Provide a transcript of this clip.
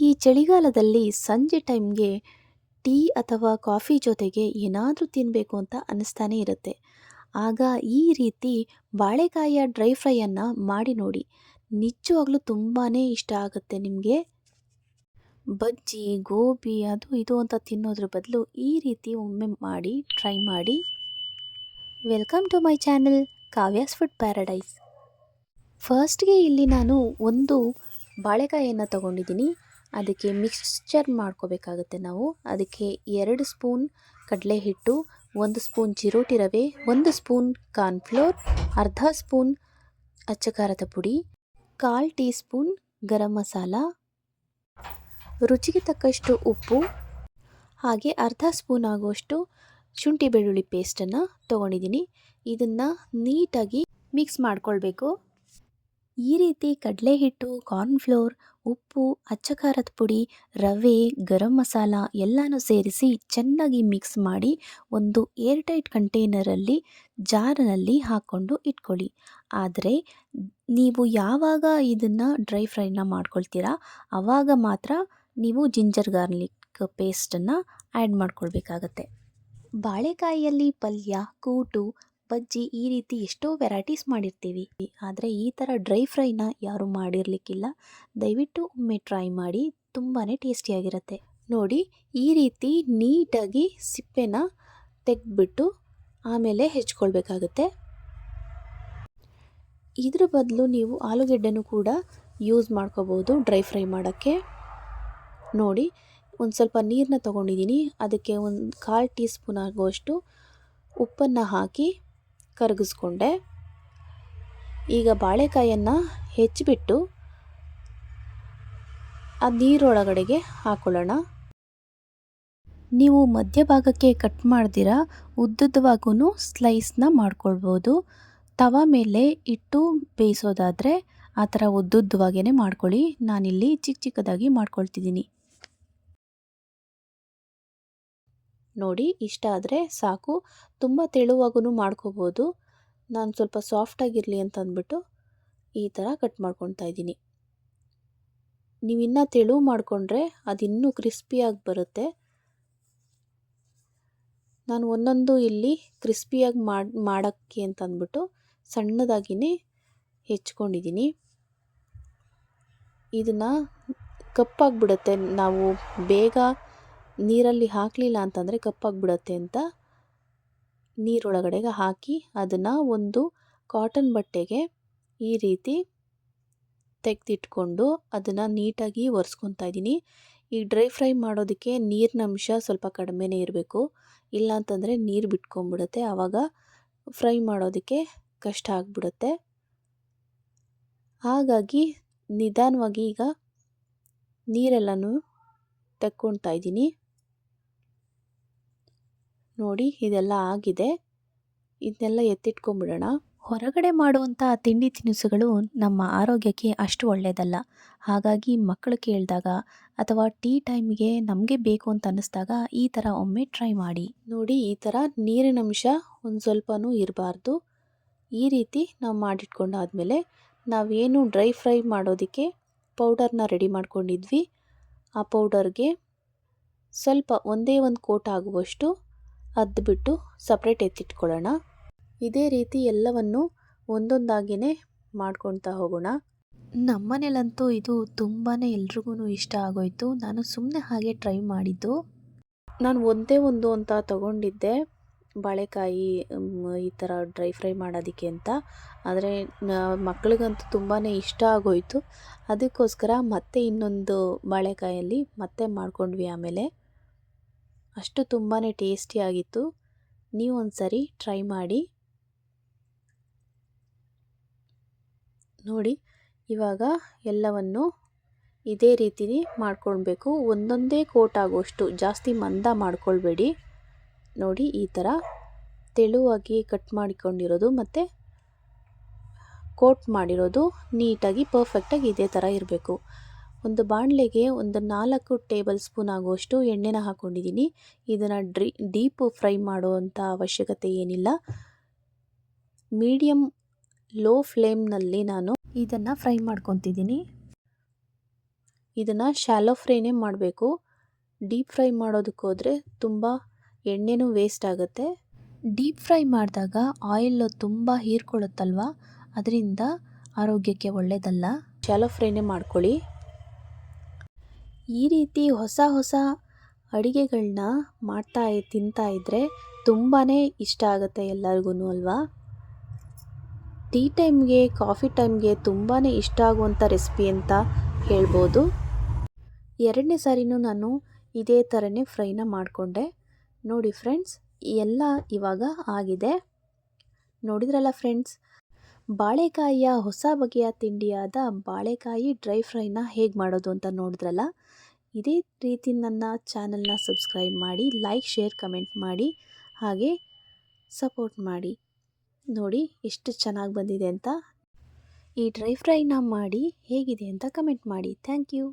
ಈ ಚಳಿಗಾಲದಲ್ಲಿ ಸಂಜೆ ಟೈಮ್ಗೆ ಟೀ ಅಥವಾ ಕಾಫಿ ಜೊತೆಗೆ ಏನಾದರೂ ತಿನ್ನಬೇಕು ಅಂತ ಅನ್ನಿಸ್ತಾನೆ ಇರುತ್ತೆ. ಆಗ ಈ ರೀತಿ ಬಾಳೆಕಾಯಿಯ ಡ್ರೈ ಫ್ರೈಯನ್ನು ಮಾಡಿ ನೋಡಿ. ನಿಜವಾಗ್ಲೂ ತುಂಬಾ ಇಷ್ಟ ಆಗುತ್ತೆ ನಿಮಗೆ. ಬಜ್ಜಿ, ಗೋಬಿ ಅದು ಇದು ಅಂತ ತಿನ್ನೋದ್ರ ಬದಲು ಈ ರೀತಿ ಒಮ್ಮೆ ಮಾಡಿ, ಟ್ರೈ ಮಾಡಿ. Welcome to my channel Kavya's food paradise. ಫಸ್ಟ್ಗೆ ಇಲ್ಲಿ ನಾನು ಒಂದು ಬಾಳೆಕಾಯಿಯನ್ನು ತಗೊಂಡಿದ್ದೀನಿ. ಅದಕ್ಕೆ ಮಿಕ್ಸ್ಚರ್ ಮಾಡ್ಕೋಬೇಕಾಗುತ್ತೆ ನಾವು. ಅದಕ್ಕೆ ಎರಡು ಸ್ಪೂನ್ ಕಡಲೆ ಹಿಟ್ಟು ಒಂದು ಸ್ಪೂನ್ ಚಿರೋಟಿ ರವೆ, ಒಂದು ಸ್ಪೂನ್ ಕಾರ್ನ್ಫ್ಲೋರ್, ಅರ್ಧ ಸ್ಪೂನ್ ಅಚ್ಚಕಾರದ ಪುಡಿ, ಕಾಲು ಟೀ ಸ್ಪೂನ್ ಗರಂ ಮಸಾಲ, ರುಚಿಗೆ ತಕ್ಕಷ್ಟು ಉಪ್ಪು, ಹಾಗೆ ಅರ್ಧ ಸ್ಪೂನ್ ಆಗುವಷ್ಟು ಶುಂಠಿ ಬೆಳ್ಳುಳ್ಳಿ ಪೇಸ್ಟನ್ನು ತೊಗೊಂಡಿದ್ದೀನಿ. ಇದನ್ನು ನೀಟಾಗಿ ಮಿಕ್ಸ್ ಮಾಡ್ಕೊಳ್ಬೇಕು. ಈ ರೀತಿ ಕಡಲೆ ಹಿಟ್ಟು ಕಾರ್ನ್ಫ್ಲೋರ್ ಉಪ್ಪು, ಅಚ್ಚಕಾರದ ಪುಡಿ, ರವೆ, ಗರಂ ಮಸಾಲ ಎಲ್ಲನೂ ಸೇರಿಸಿ ಚೆನ್ನಾಗಿ ಮಿಕ್ಸ್ ಮಾಡಿ ಒಂದು ಏರ್ಟೈಟ್ ಕಂಟೈನರಲ್ಲಿ ಜಾರ್ನಲ್ಲಿ ಹಾಕ್ಕೊಂಡು ಇಟ್ಕೊಳ್ಳಿ. ಆದರೆ, ನೀವು ಯಾವಾಗ ಇದನ್ನು ಡ್ರೈ ಫ್ರೈನ ಮಾಡ್ಕೊಳ್ತೀರಾ ಆವಾಗ ಮಾತ್ರ ನೀವು ಜಿಂಜರ್ ಗಾರ್ಲಿಕ್ ಪೇಸ್ಟನ್ನು ಆ್ಯಡ್ ಮಾಡ್ಕೊಳ್ಬೇಕಾಗತ್ತೆ. ಬಾಳೆಕಾಯಿಯಲ್ಲಿ ಪಲ್ಯ, ಕೂಟು ಬಜ್ಜಿ ಈ ರೀತಿ ಎಷ್ಟೋ ವೆರೈಟೀಸ್ ಮಾಡಿರ್ತೀವಿ. ಆದರೆ ಈ ಥರ ಡ್ರೈ ಫ್ರೈನ ಯಾರೂ ಮಾಡಿರಲಿಕ್ಕಿಲ್ಲ. ದಯವಿಟ್ಟು ಒಮ್ಮೆ ಟ್ರೈ ಮಾಡಿ ತುಂಬಾ ಟೇಸ್ಟಿಯಾಗಿರುತ್ತೆ ನೋಡಿ, ಈ ರೀತಿ ನೀಟಾಗಿ ಸಿಪ್ಪೆನ ತೆಗೆದ್ಬಿಟ್ಟು ಆಮೇಲೆ ಹೆಚ್ಕೊಳ್ಬೇಕಾಗುತ್ತೆ. ಇದ್ರ ಬದಲು ನೀವು ಆಲೂಗೆಡ್ಡೆನೂ ಕೂಡ ಯೂಸ್ ಮಾಡ್ಕೋಬೋದು ಡ್ರೈ ಫ್ರೈ ಮಾಡೋಕ್ಕೆ. ನೋಡಿ, ಒಂದು ಸ್ವಲ್ಪ ನೀರನ್ನ ತೊಗೊಂಡಿದ್ದೀನಿ ಅದಕ್ಕೆ ಒಂದು ಕಾಲು ಟೀ ಸ್ಪೂನ್ ಆಗುವಷ್ಟು ಉಪ್ಪನ್ನು ಹಾಕಿ ಕರಗಿಸ್ಕೊಂಡೆ. ಈಗ ಬಾಳೆಕಾಯನ್ನು ಹೆಚ್ಚಿಬಿಟ್ಟು ಆ ನೀರೊಳಗಡೆಗೆ ಹಾಕೊಳ್ಳೋಣ. ನೀವು ಮಧ್ಯಭಾಗಕ್ಕೆ ಕಟ್ ಮಾಡ್ದಿರ ಉದ್ದುದ್ದವಾಗೂ ಸ್ಲೈಸ್ನ ಮಾಡ್ಕೊಳ್ಬೋದು. ತವ ಮೇಲೆ ಇಟ್ಟು ಬೇಯಿಸೋದಾದರೆ ಆ ಥರ ಉದ್ದುದ್ದವಾಗೇ ಮಾಡ್ಕೊಳ್ಳಿ. ನಾನಿಲ್ಲಿ ಚಿಕ್ಕ ಚಿಕ್ಕದಾಗಿ ಮಾಡ್ಕೊಳ್ತಿದ್ದೀನಿ. ನೋಡಿ, ಇಷ್ಟ ಆದರೆ ಸಾಕು. ತುಂಬ ತೆಳುವಾಗೂ ಮಾಡ್ಕೋಬೋದು. ನಾನು ಸ್ವಲ್ಪ ಸಾಫ್ಟಾಗಿರಲಿ ಅಂತ ಅಂದ್ಬಿಟ್ಟು ಈ ಥರ ಕಟ್ ಮಾಡ್ಕೊತಾ ಇದ್ದೀನಿ. ನೀವು ಇನ್ನೂ ತೆಳು ಮಾಡಿಕೊಂಡ್ರೆ ಅದು ಇನ್ನೂ ಕ್ರಿಸ್ಪಿಯಾಗಿ ಬರುತ್ತೆ. ನಾನು ಒಂದೊಂದು ಇಲ್ಲಿ ಕ್ರಿಸ್ಪಿಯಾಗಿ ಮಾಡಿ, ಮಾಡೋಕ್ಕೆ ಅಂತ ಅಂದ್ಬಿಟ್ಟು ಸಣ್ಣದಾಗಿಯೇ ಹೆಚ್ಕೊಂಡಿದ್ದೀನಿ ಇದನ್ನು ಕಪ್ಪಾಗಿಬಿಡುತ್ತೆ ನಾವು ಬೇಗ ನೀರಲ್ಲಿ ಹಾಕಲಿಲ್ಲ ಅಂತಂದರೆ ಕಪ್ಪಾಗಿಬಿಡತ್ತೆ ಅಂತ ನೀರೊಳಗಡೆಗೆ ಹಾಕಿ ಅದನ್ನು ಒಂದು ಕಾಟನ್ ಬಟ್ಟೆಗೆ ಈ ರೀತಿ ತೆಗೆದಿಟ್ಕೊಂಡು ಅದನ್ನು ನೀಟಾಗಿ ಒರೆಸ್ಕೊತಾ ಇದ್ದೀನಿ. ಈ ಡ್ರೈ ಫ್ರೈ ಮಾಡೋದಕ್ಕೆ ನೀರಿನ ಅಂಶ ಸ್ವಲ್ಪ ಕಡಿಮೆನೇ ಇರಬೇಕು. ಇಲ್ಲ ಅಂತಂದರೆ ನೀರು ಬಿಟ್ಕೊಂಡ್ಬಿಡುತ್ತೆ. ಆವಾಗ ಫ್ರೈ ಮಾಡೋದಕ್ಕೆ ಕಷ್ಟ ಆಗಿಬಿಡುತ್ತೆ. ಹಾಗಾಗಿ ನಿಧಾನವಾಗಿ ಈಗ ನೀರೆಲ್ಲನೂ ತಕ್ಕೊತಾ ಇದ್ದೀನಿ. ನೋಡಿ, ಇದೆಲ್ಲ ಆಗಿದೆ. ಇದನ್ನೆಲ್ಲ ಎತ್ತಿಟ್ಕೊಂಬಿಡೋಣ. ಹೊರಗಡೆ ಮಾಡುವಂಥ ತಿಂಡಿ ತಿನಿಸುಗಳು ನಮ್ಮ ಆರೋಗ್ಯಕ್ಕೆ ಅಷ್ಟು ಒಳ್ಳೆಯದಲ್ಲ ಹಾಗಾಗಿ ಮಕ್ಕಳು ಕೇಳಿದಾಗ ಅಥವಾ ಟೀ ಟೈಮ್ಗೆ ನಮಗೆ ಬೇಕು ಅಂತ ಅನ್ನಿಸ್ದಾಗ ಈ ಥರ ಒಮ್ಮೆ ಟ್ರೈ ಮಾಡಿ. ನೋಡಿ, ಈ ಥರ ನೀರಿನ ಅಂಶ ಒಂದು ಸ್ವಲ್ಪನೂ ಇರಬಾರ್ದು. ಈ ರೀತಿ ನಾವು ಮಾಡಿಟ್ಕೊಂಡಾದಮೇಲೆ ನಾವೇನು ಡ್ರೈ ಫ್ರೈ ಮಾಡೋದಕ್ಕೆ ಪೌಡರ್ನ ರೆಡಿ ಮಾಡ್ಕೊಂಡಿದ್ವಿ. ಆ ಪೌಡರ್ಗೆ ಸ್ವಲ್ಪ ಒಂದೇ ಒಂದು ಕೋಟ್ ಆಗುವಷ್ಟು ಅದ್ಬಿಟ್ಟು ಸಪ್ರೇಟ್ ಎತ್ತಿಟ್ಕೊಳ್ಳೋಣ. ಇದೇ ರೀತಿ ಎಲ್ಲವನ್ನು ಒಂದೊಂದಾಗಿಯೇ ಮಾಡ್ಕೊಳ್ತಾ ಹೋಗೋಣ. ನಮ್ಮನೇಲಂತೂ ಇದು ತುಂಬಾ ಎಲ್ರಿಗೂ ಇಷ್ಟ ಆಗೋಯ್ತು. ನಾನು ಸುಮ್ಮನೆ ಹಾಗೆ ಟ್ರೈ ಮಾಡಿದ್ದು. ನಾನು ಒಂದೇ ಒಂದು ಅಂತ ತಗೊಂಡಿದ್ದೆ. ಬಾಳೆಕಾಯಿ ಈ ಥರ ಡ್ರೈ ಫ್ರೈ ಮಾಡೋದಕ್ಕೆ ಅಂತ. ಆದರೆ ಮಕ್ಕಳಿಗಂತೂ ತುಂಬಾ ಇಷ್ಟ ಆಗೋಯಿತು. ಅದಕ್ಕೋಸ್ಕರ ಮತ್ತೆ ಇನ್ನೊಂದು ಬಾಳೆಕಾಯಲ್ಲಿ ಮತ್ತೆ ಮಾಡ್ಕೊಂಡ್ವಿ ಆಮೇಲೆ. ಅಷ್ಟು ತುಂಬಾ ಟೇಸ್ಟಿಯಾಗಿತ್ತು ನೀವು ಒಂದು ಸರಿ ಟ್ರೈ ಮಾಡಿ. ನೋಡಿ, ಇವಾಗ ಎಲ್ಲವನ್ನು ಇದೇ ರೀತಿ ಮಾಡ್ಕೊಳ್ಬೇಕು. ಒಂದೊಂದೇ ಕೋಟ್ ಆಗೋಷ್ಟು ಜಾಸ್ತಿ ಮಂದ ಮಾಡ್ಕೊಳ್ಬೇಡಿ. ನೋಡಿ, ಈ ಥರ ತೆಳುವಾಗಿ ಕಟ್ ಮಾಡಿಕೊಂಡಿರೋದು ಮತ್ತು ಕೋಟ್ ಮಾಡಿರೋದು ನೀಟಾಗಿ ಪರ್ಫೆಕ್ಟಾಗಿ ಇದೇ ಥರ ಇರಬೇಕು. ಒಂದು ಬಾಣಲೆಗೆ ಒಂದು ನಾಲ್ಕು ಟೇಬಲ್ ಸ್ಪೂನ್ ಆಗುವಷ್ಟು ಎಣ್ಣೆನ ಹಾಕ್ಕೊಂಡಿದ್ದೀನಿ ಇದನ್ನು ಡ್ರಿ, ಡೀಪ್ ಫ್ರೈ ಮಾಡುವಂಥ ಅವಶ್ಯಕತೆ ಏನಿಲ್ಲ. ಮೀಡಿಯಮ್ ಲೋ ಫ್ಲೇಮ್ನಲ್ಲಿ ನಾನು ಇದನ್ನು ಫ್ರೈ ಮಾಡ್ಕೊತಿದ್ದೀನಿ. ಇದನ್ನು ಶಾಲೋ ಫ್ರೈನೇ ಮಾಡಬೇಕು. ಡೀಪ್ ಫ್ರೈ ಮಾಡೋದಕ್ಕೋದ್ರೆ ತುಂಬ ಎಣ್ಣೆನೂ ವೇಸ್ಟ್ ಆಗುತ್ತೆ. ಡೀಪ್ ಫ್ರೈ ಮಾಡಿದಾಗ ಆಯಿಲ್ ತುಂಬ ಹೀರ್ಕೊಳ್ಳುತ್ತಲ್ವ? ಅದರಿಂದ ಆರೋಗ್ಯಕ್ಕೆ ಒಳ್ಳೆಯದಲ್ಲ ಶಾಲೋ ಫ್ರೈನೇ ಮಾಡ್ಕೊಳ್ಳಿ. ಈ ರೀತಿ ಹೊಸ ಹೊಸ ಅಡುಗೆಗಳನ್ನ ಮಾಡ್ತಾ ತಿಂತಾ ಇದ್ದರೆ ತುಂಬಾ ಇಷ್ಟ ಆಗುತ್ತೆ ಎಲ್ಲರಿಗೂ ಅಲ್ವಾ? ಟೀ ಟೈಮ್ಗೆ, ಕಾಫಿ ಟೈಮ್ಗೆ ತುಂಬಾ ಇಷ್ಟ ಆಗುವಂಥ ರೆಸಿಪಿ ಅಂತ ಹೇಳ್ಬೋದು. ಎರಡನೇ ಸಾರಿನೂ ನಾನು ಇದೇ ಥರನೇ ಫ್ರೈನ ಮಾಡಿಕೊಂಡೆ. ನೋಡಿ ಫ್ರೆಂಡ್ಸ್, ಎಲ್ಲ ಇವಾಗ ಆಗಿದೆ. ನೋಡಿದ್ರಲ್ಲ ಫ್ರೆಂಡ್ಸ್ ಬಾಳೆಕಾಯಿಯ ಹೊಸ ಬಗೆಯ ತಿಂಡಿಯಾದ ಬಾಳೆಕಾಯಿ ಡ್ರೈ ಫ್ರೈನ ಹೇಗೆ ಮಾಡೋದು ಅಂತ ನೋಡಿದ್ರಲ್ಲ? ಇದೇ ರೀತಿ ನನ್ನ ಚಾನಲ್ನ ಸಬ್ಸ್ಕ್ರೈಬ್ ಮಾಡಿ, ಲೈಕ್, ಶೇರ್, ಕಮೆಂಟ್ ಮಾಡಿ, ಹಾಗೆ ಸಪೋರ್ಟ್ ಮಾಡಿ. ನೋಡಿ ಎಷ್ಟು ಚೆನ್ನಾಗಿ ಬಂದಿದೆ ಅಂತ. ಈ ಡ್ರೈ ಫ್ರೈನ ಮಾಡಿ ಹೇಗಿದೆ ಅಂತ ಕಮೆಂಟ್ ಮಾಡಿ. Thank you.